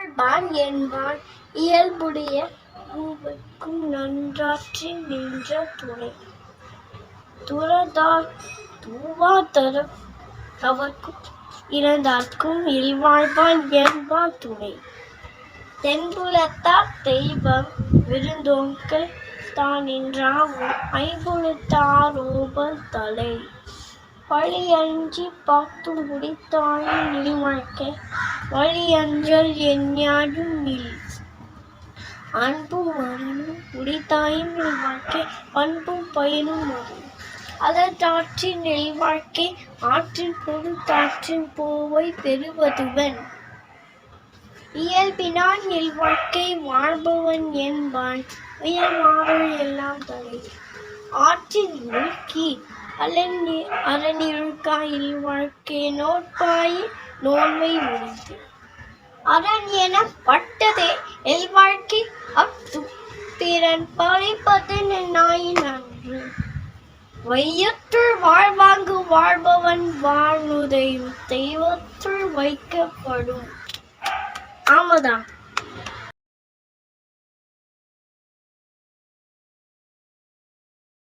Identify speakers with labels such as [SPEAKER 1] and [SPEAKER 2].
[SPEAKER 1] வாழ்வான் என்பான். இயல்புடைய பூவுக்கும் நன்றாற்றி நின்ற துணை. துறதார் தூவா தரும் தவர்க்கும் இறந்தார்க்கும் இல்வாழ்வான் என்பான் துணை. தென்புலத்தார் தெய்வம் விருந்தோங்கள் தான் என்றாகும் ஐம்புலத்தாரோபல் தலை. வழியஞ்சி பார்த்து முடித்தாயின் நிலைவாழ்க்கை வழியஞ்சல் எஞ்ஞாடும் நில். அன்பும் அறிவும் முடித்தாயின் வாழ்க்கை பண்பும் பயனும் வரும் அதற்றாற்றின் நெல்வாழ்க்கை ஆற்றின் பொருத்தாற்றின் போவை பெறுவதுவன். இயல்பினான் இல்வாழ்க்கை வாழ்பவன் என்பான். உயர்வாக எல்லாம் தலை. ஆற்றின் முழுக்கி அலண்டி அறநிழுக்கா இல்வாழ்க்கை நோட்பாயில் நோன்மை உரித்து அரண் என பட்டதே எல்வாழ்க்கை அத்து பிறன் பழிப்பது நாயின் அன்று வையத்துள் வாழ்வாங்கு வாழ்பவன் வாழ்வுதையும் தெய்வத்துள் வைக்கப்படும். ஆமாதான்.